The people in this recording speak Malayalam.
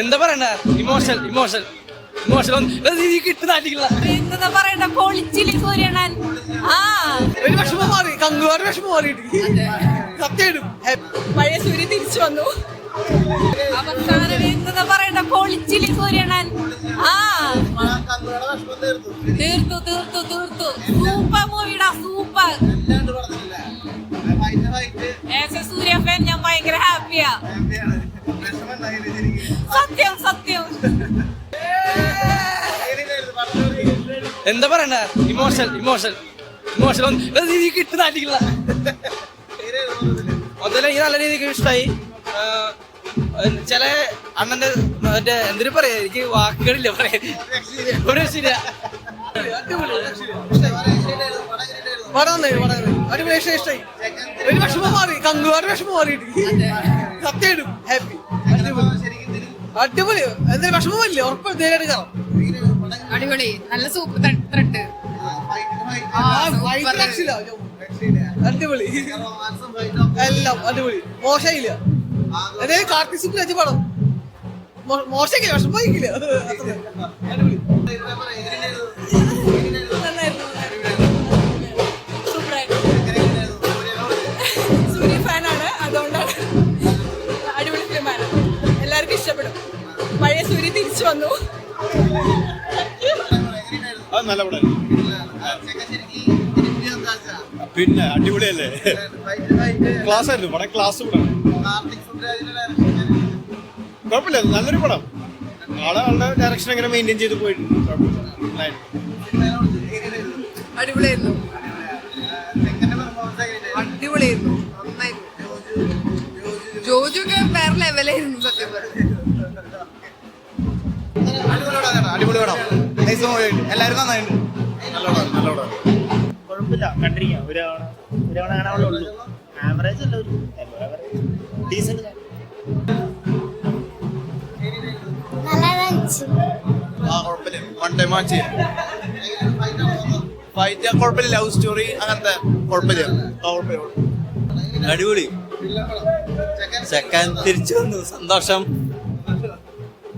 എന്താ പറയണ്ട ഇമോഷൻ ഇമോഷൻ ഇമോഷൻ കിട്ടുന്ന അടിക്കില്ല എന്താ പറയണ്ട പൊളിച്ചിൽ സൂര്യണൻ ആ. ഒരു വിഷമം മാറി വിഷമം മാറിയിട്ട്. സത്യം പഴയ സൂര്യ തിരിച്ചു വന്നു. അവസാനം എന്താ പറയണ്ട പൊളിച്ചിൽ സൂര്യണൻ ആ. തീർത്തു തീർത്തു തീർത്തു. സത്യം സത്യം. എന്താ പറയണ്ട ഇമോഷൻ ഇമോഷൻ. ഇമോഷൻ നീ കിട്ടുന്ന അടിക്കില്ല അതുപോലെ എനിക്ക് നല്ല രീതിക്ക് ഇഷ്ടമായി ചില അണ്ണന്റെ മറ്റേ എന്തിനു പറയാ? എനിക്ക് വാക്കുകളില്ല പറയാം ഒരു നന്നായി. അടിപൊളി ഇഷ്ടം ഇഷ്ടമായി ഒരു വിഷമം മാറി കങ്ങുവാട് വിഷമം മാറിയിട്ട്. സത്യം ഹാപ്പി അടിപൊളി. എന്തൊരു വിഷമമില്ല? ഉറപ്പ് എടുക്കാം അടിപൊളി. നല്ല സൂപ്പർ ത്രെഡ്. അടിപൊളി. എല്ലാം അടിപൊളി. മോശമില്ല എന്തായാലും കാർത്തിക് സൂപ്പർ രചി പടം. മോശമില്ല വിഷമിക്കില്ല അടിപൊളി. സൂര്യ ഫാനാണ്. അതുകൊണ്ടാണ് അടിപൊളി ഫിലിമാണ് എല്ലാവർക്കും ഇഷ്ടപ്പെടും. പഴയ സൂര്യ തിരിച്ചു വന്നു. അത് നല്ല പടം. പിന്നെ അടിപൊളിയല്ലേ? ക്ലാസ് ആയിരുന്നു പടം ക്ലാസ് പടം കുഴപ്പമില്ല നല്ലൊരു പടം. ആളെ ആളുടെ ഡയറക്ഷൻ എങ്ങനെ മെയിന്റെയിൻ ചെയ്ത് പോയിട്ടുണ്ട്. നന്നായിരുന്നു. അടിപൊളിയായിരുന്നു. അടിപൊളിയായിരുന്നു. ജോജു ജോജൊക്കെ വേറെ ലെവലായിരുന്നു സത്യം അടിപൊളി പടം. നൈസ് എല്ലാവരും നന്നായിട്ടുണ്ട്. നല്ല പടം നല്ല പടം കുഴപ്പമില്ല കണ്ടിരിക്കാം. ഒരു തവണ ഒരു തവണ കാണാനുള്ള ഉള്ളൂ. ആവറേജ് അല്ല ഒരു ഡീസന്റ് ആ കുഴപ്പമില്ല. വൺ ടൈം വാച്ച് ഫൈറ്റ് കുഴപ്പമില്ല. ലവ് സ്റ്റോറി അങ്ങനത്തെ കുഴപ്പമില്ല. ആ, കുഴപ്പമില്ല. അടിപൊളി. ചെക്കൻ തിരിച്ചു വന്നു. സന്തോഷം.